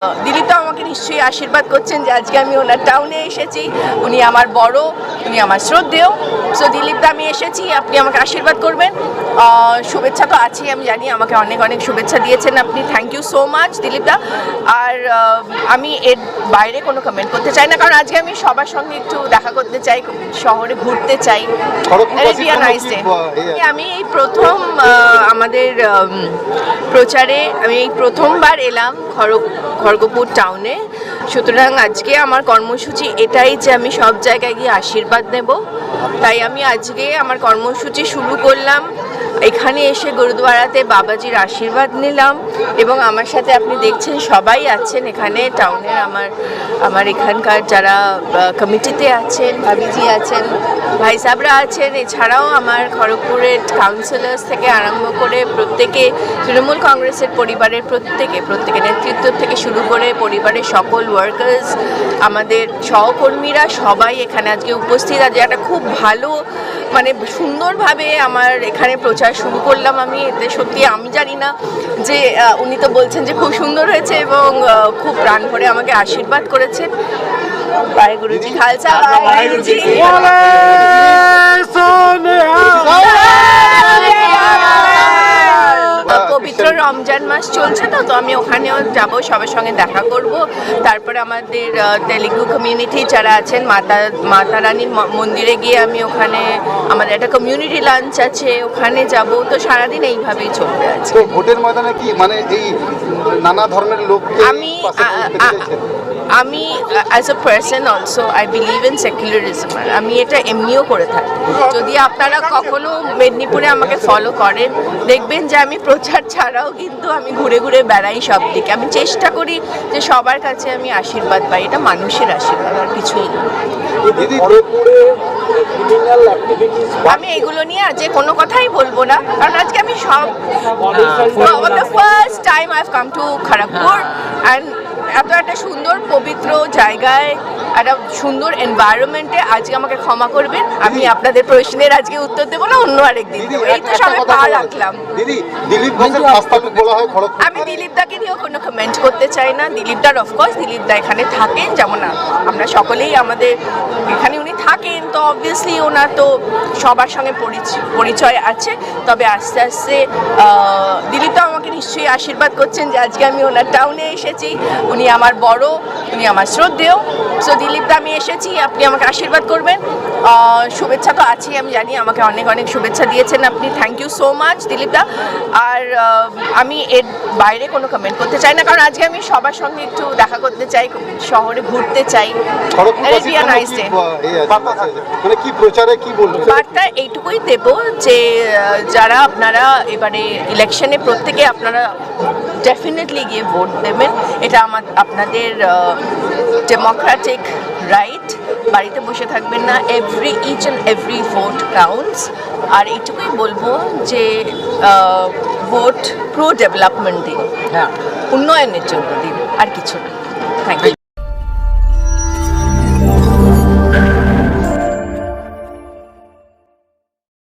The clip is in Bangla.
দিলীপ তো আমাকে নিশ্চয়ই আশীর্বাদ করছেন যে আজকে আমি ওনার টাউনে এসেছি। উনি আমার বড় উনি আমার শ্রদ্ধেয়। সো দিলীপদা আমি এসেছি আপনি আমাকে আশীর্বাদ করবেন। শুভেচ্ছা তো আছেই আমি জানি আমাকে অনেক অনেক শুভেচ্ছা দিয়েছেন আপনি। Thank you so much Dilip da আর আমি এর বাইরে কোনো কমেন্ট করতে চাই না কারণ আজকে আমি সবার সঙ্গে একটু দেখা করতে চাই শহরে ঘুরতে চাই। আমি এই প্রথম আমাদের প্রচারে আমি এই প্রথমবার এলাম। খড়গ, খড়গপুর টাউনে সুতরাং আজকে আমার কর্মসূচি এটাই যে আমি সব জায়গায় গিয়ে আশীর্বাদ নেব। তাই আমি আজকে আমার কর্মসূচি শুরু করলাম। এখানে এসে গুরুদুয়ারাতে বাবাজির আশীর্বাদ নিলাম এবং আমার সাথে আপনি দেখছেন, সবাই আছেন এখানে টাউনের আমার আমার এখানকার যারা কমিটিতে আছেন, ভাবিজি আছেন, ভাই সাহেবরা আছেন, এছাড়াও আমার খড়গপুরের কাউন্সিলার্স থেকে আরম্ভ করে প্রত্যেকে, তৃণমূল কংগ্রেসের পরিবারের প্রত্যেকে প্রত্যেকে নেতৃত্ব থেকে শুরু করে পরিবারের সকল ওয়ার্কার্স আমাদের সহকর্মীরা সবাই এখানে আজকে উপস্থিত। আছে একটা খুব ভালো মানে সুন্দরভাবে আমার এখানে প্রচার শুরু করলাম আমি এতে সত্যি আমি জানি না যে আহ, উনি তো বলছেন যে খুব সুন্দর হয়েছে এবং আহ, খুব প্রাণ ভরে আমাকে আশীর্বাদ করেছেন वाहेगुरु जी खालसा वाहेगुरु जी ওখানেও যাব সবার সঙ্গে দেখা করব। তারপরে আমাদের তেলেগু কমিউনিটি যারা আছেন মাতা মাতা রানীর মন্দিরে গিয়ে আমি ওখানে আমাদের একটা কমিউনিটি লাঞ্চ আছে ওখানে যাব। তো সারাদিন এইভাবেই চলবে আছে ভোটের ময়দানে কি মানে এই নানা ধর্মের লোককে আমি? আমি as a person also I believe in secularism আমি এটা এমনিও করে থাকি। যদি আপনারা কখনো মেদিনীপুরে আমাকে ফলো করেন দেখবেন যে আমি প্রচার ছাড়াও কিন্তু আমি ঘুরে ঘুরে বেড়াই সব। দিকে। আমি চেষ্টা করি যে সবার কাছে আমি আশীর্বাদ পাই এটা মানুষের আশীর্বাদ আর কিছুই না। আমি এগুলো নিয়ে আজকে কোনো কথাই বলব না কারণ আজকে আমি সব first time I come to Kharagpur and এত একটা সুন্দর পবিত্র জায়গায় একটা সুন্দর এনভায়রনমেন্টে আজকে আমাকে ক্ষমা করবেন। আমি আপনাদের প্রশ্নের আজকে উত্তর দেবো না অন্য আরেকদিন দিদি দেবো। এই তো সবাই পা রাখলাম। আমি দিলীপ দাকে নিয়েও কোনো কমেন্ট করতে চাই না। দিলীপ দার অফকোর্স দিলীপ দা এখানে থাকেন যেমন আমরা সকলেই আমাদের এখানে উনি থাকেন তো অবভিয়াসলি ওনার তো সবার সঙ্গে পরিচ- পরিচয় আছে। তবে আস্তে আস্তে আহ, দিলীপ দা নিশ্চয়ই আশীর্বাদ করছেন যে আজকে আমি ওনার টাউনে এসেছি। উনি আমার বড় উনি আমার শ্রদ্ধেয়। সো দিলীপ দা আমি এসেছি আপনি আমাকে আশীর্বাদ করবেন। শুভেচ্ছা তো আছেই আমি জানি আমাকে অনেক অনেক শুভেচ্ছা দিয়েছেন আপনি। Thank you so much Dilip da. আর আমি এর বাইরে কোনো কমেন্ট করতে চাই না কারণ আজকে আমি সবার সঙ্গে একটু দেখা করতে চাই শহরে ঘুরতে চাই। কি? মানে কি প্রচারে কি বলবেন? বার্তা এইটুকুই দেব যে যারা আপনারা এবারে ইলেকশনে প্রত্যেকে আপনারা ডেফিনেটলি গিয়ে ভোট দেবেন। এটা আমার আপনাদের ডেমোক্রেটিক রাইট বাড়িতে বসে থাকবেন না। Every each and every vote counts আর এইটুকুই বলব যে ভোট প্রো ডেভেলপমেন্ট দিন। হ্যাঁ। উন্নয়নের জন্য দিন। আর কিছু না। Thank you